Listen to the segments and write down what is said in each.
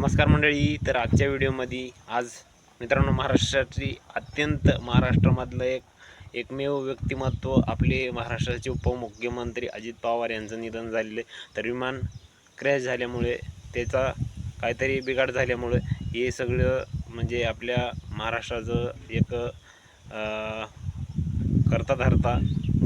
नमस्कार मंडळी तर आजच्या व्हिडिओमध्ये आज मित्रांनो महाराष्ट्राची अत्यंत महाराष्ट्रामधलं एक एकमेव व्यक्तिमत्व आपले महाराष्ट्राचे उपमुख्यमंत्री अजित पवार यांचं निधन झालेले तर विमान क्रॅश झाल्यामुळे त्याचा काहीतरी बिघाड झाल्यामुळे हे सगळं म्हणजे आपल्या महाराष्ट्राचं एक करता धरता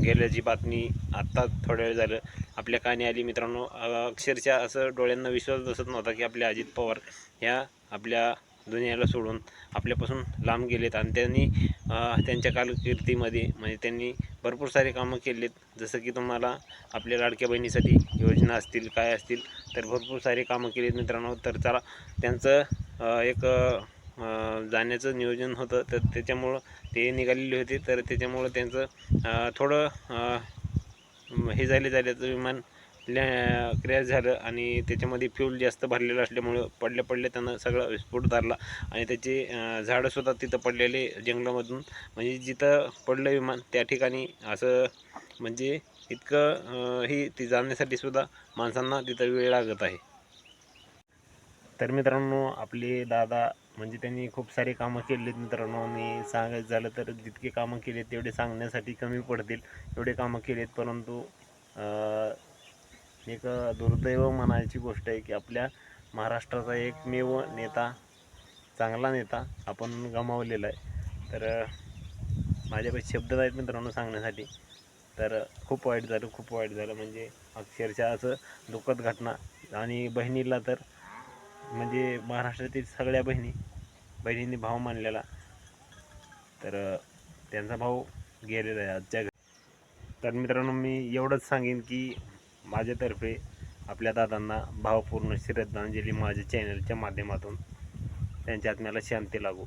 गेल्याची बातमी आत्ता थोड्या वेळ झालं. आपल्या कानी आली मित्रांनो. अक्षरशः असं डोळ्यांना विश्वास बसत नव्हता की आपले अजित पवार ह्या आपल्या दुनियाला सोडून आपल्यापासून लांब गेलेत आणि त्यांनी त्यांच्या कारकिर्दीमध्ये म्हणजे त्यांनी भरपूर सारे कामं केलेत. जसं की तुम्हाला आपल्या लाडक्या बहिणीसाठी योजना असतील काय असतील तर भरपूर सारे कामं केलेत मित्रांनो. तर चला त्यांचं एक जाण्याचं नियोजन होतं. तर त्याच्यामुळं ते निघालेले होते. तर त्याच्यामुळं त्यांचं थोडं हे झाले झाल्याचं विमान क्रॅश झालं आणि त्याच्यामध्ये फ्यूल जास्त भरलेलं असल्यामुळं पडल्या पडल्या त्यांना सगळं विस्फोट धरला आणि त्याचे झाडंसुद्धा तिथं पडलेले जंगलामधून. म्हणजे जिथं पडलं विमान त्या ठिकाणी असं म्हणजे इतकं ही ती जाण्यासाठी सुद्धा माणसांना तिथं वेळ लागत आहे. तर मित्रांनो आपले दादा म्हणजे त्यांनी खूप सारे कामं केलेत मित्रांनो. आणि सांगायचं झालं तर जितके कामं केलेत तेवढे सांगण्यासाठी कमी पडतील. एवढे कामं केलेत परंतु एक दुर्दैव म्हणायची गोष्ट आहे की आपल्या महाराष्ट्राचा एकमेव नेता चांगला नेता आपण गमावलेला आहे. तर अं, माझ्यापाशी शब्द आहेत मित्रांनो सांगण्यासाठी. तर खूप वाईट झालं खूप वाईट झालं. म्हणजे अक्षरशः असं दुःखद घटना. आणि बहिणीला तर म्हणजे महाराष्ट्रातील सगळ्या बहिणी बहिणींनी भाव मानलेला. तर त्यांचा भाऊ गेलेला आहे आजच्या तर मित्रांनो मी एवढंच सांगेन की माझ्यातर्फे आपल्या दादांना भावपूर्ण श्रद्धांजली माझ्या चॅनलच्या माध्यमातून. त्यांच्या आत्म्याला शांती लागू.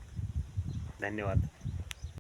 धन्यवाद.